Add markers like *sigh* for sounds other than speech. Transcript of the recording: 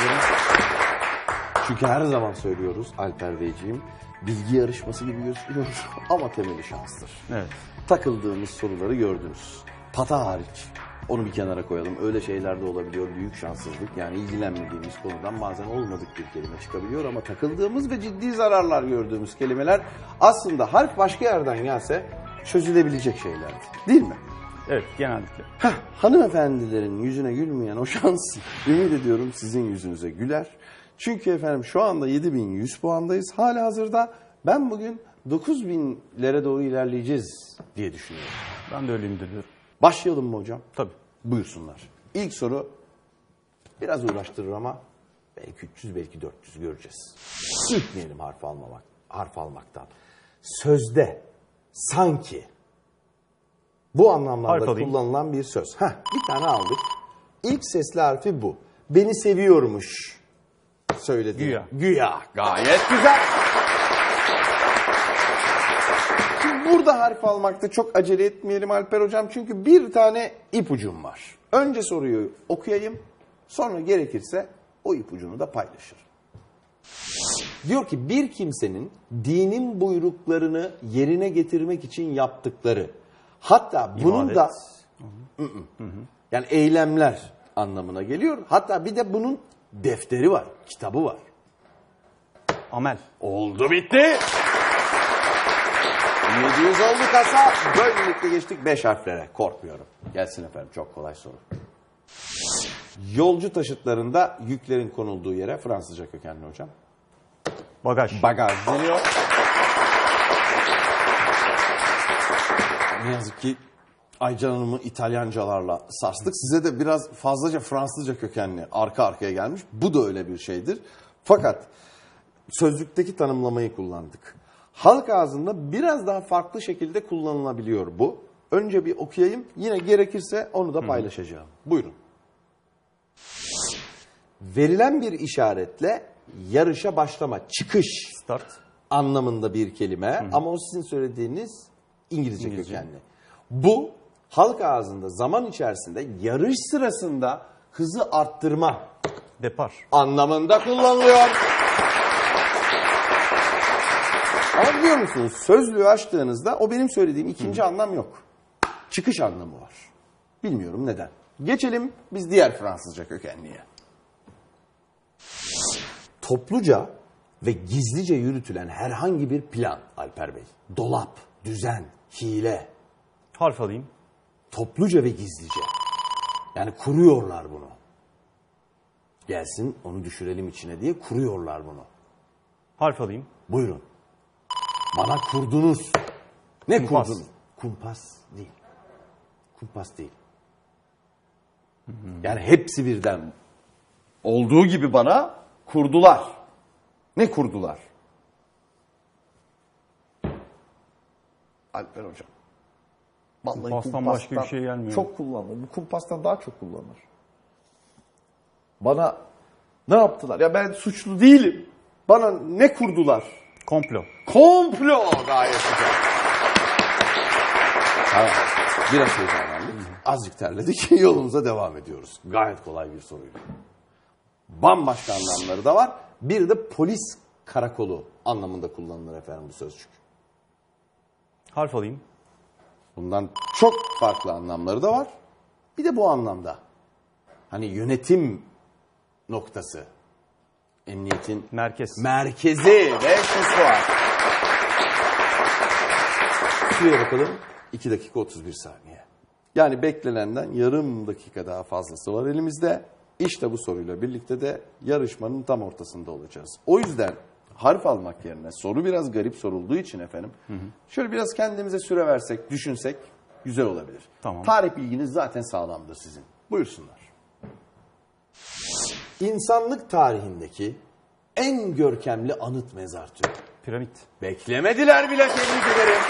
ederim. Çünkü her zaman söylüyoruz Alper Beyciğim. Bilgi yarışması gibi gözüküyor *laughs* ama temeli şanstır. Evet. Takıldığımız soruları gördünüz. Pata hariç. Onu bir kenara koyalım. Öyle şeyler de olabiliyor. Büyük şanssızlık. Yani ilgilenmediğimiz konudan bazen olmadık bir kelime çıkabiliyor ama takıldığımız ve ciddi zararlar gördüğümüz kelimeler aslında harf başka yerden gelse çözülebilecek şeylerdi. Değil mi? Evet genellikle. Heh, hanımefendilerin yüzüne gülmeyen o şans *laughs* ümit ediyorum sizin yüzünüze güler. Çünkü efendim şu anda 7100 puandayız. Hala hazırda ben bugün 9000'lere doğru ilerleyeceğiz diye düşünüyorum. Ben de öyle ümit ediyorum. Başlayalım mı hocam? Tabii. Buyursunlar. İlk soru biraz uğraştırır ama belki 300 belki 400 göreceğiz. Ürkmeyelim harf almamak, harf almaktan. Sözde sanki bu anlamlarda Harf kullanılan bir söz. Heh, bir tane aldık. İlk sesli harfi bu. Beni seviyormuş söyledi. Güya. Güya. Gayet güzel. Şimdi burada harf almakta çok acele etmeyelim Alper Hocam. Çünkü bir tane ipucum var. Önce soruyu okuyayım. Sonra gerekirse o ipucunu da paylaşırım. Diyor ki bir kimsenin dinin buyruklarını yerine getirmek için yaptıkları hatta bunun İbadet. da yani eylemler anlamına geliyor. Hatta bir de bunun defteri var, kitabı var. Amel. Oldu bitti. 700 oldu kasa. Böylelikle geçtik 5 harflere. Korkmuyorum. Gelsin efendim çok kolay soru. Yolcu taşıtlarında yüklerin konulduğu yere Fransızca kökenli hocam. Bagaj. Bagaj deniyor. Ne yazık ki Aycan Hanım'ı İtalyancalarla sarstık. Size de biraz fazlaca Fransızca kökenli arka arkaya gelmiş. Bu da öyle bir şeydir. Fakat sözlükteki tanımlamayı kullandık. Halk ağzında biraz daha farklı şekilde kullanılabiliyor bu. Önce bir okuyayım. Yine gerekirse onu da paylaşacağım. Buyurun. Verilen bir işaretle yarışa başlama, çıkış Start. anlamında bir kelime ama o sizin söylediğiniz İngilizce, İngilizce. kökenli. Bu halk ağzında zaman içerisinde yarış sırasında hızı arttırma Depar. anlamında kullanılıyor. Ama biliyor musunuz sözlüğü açtığınızda o benim söylediğim ikinci anlam yok. Çıkış anlamı var. Bilmiyorum neden. Geçelim biz diğer Fransızca kökenliye. Topluca ve gizlice yürütülen herhangi bir plan Alper Bey. Dolap, düzen, hile. Harf alayım. Topluca ve gizlice. Yani kuruyorlar bunu. Gelsin onu düşürelim içine diye kuruyorlar bunu. Harf alayım. Buyurun. Bana kurdunuz. Ne Kumpas. kurdunuz? Kumpas değil. Kumpas değil. Yani hepsi birden olduğu gibi bana kurdular. Ne kurdular? Alper hocam. Vallahi Kumpastan başka bir şey gelmiyor. Çok kullanılır. Bu kumpastan daha çok kullanılır. Bana ne yaptılar? Ya ben suçlu değilim. Bana ne kurdular? Komplo. Komplo gayet güzel. Biraz heyecanlandık. Azıcık terledik. *laughs* Yolumuza devam ediyoruz. Gayet kolay bir soruydu. Bambaşka anlamları da var. Bir de polis karakolu anlamında kullanılır efendim bu sözcük. Harf alayım. Bundan çok farklı anlamları da var. Bir de bu anlamda. Hani yönetim noktası. Emniyetin Merkez. merkezi 500 puan. Şuraya bakalım. 2 dakika 31 saniye. Yani beklenenden yarım dakika daha fazlası var elimizde. İşte bu soruyla birlikte de yarışmanın tam ortasında olacağız. O yüzden harf almak yerine soru biraz garip sorulduğu için efendim. Şöyle biraz kendimize süre versek, düşünsek güzel olabilir. Tamam. Tarih bilginiz zaten sağlamdır sizin. Buyursunlar. İnsanlık tarihindeki en görkemli anıt mezar türü. Piramit. Beklemediler bile tebrik ederim.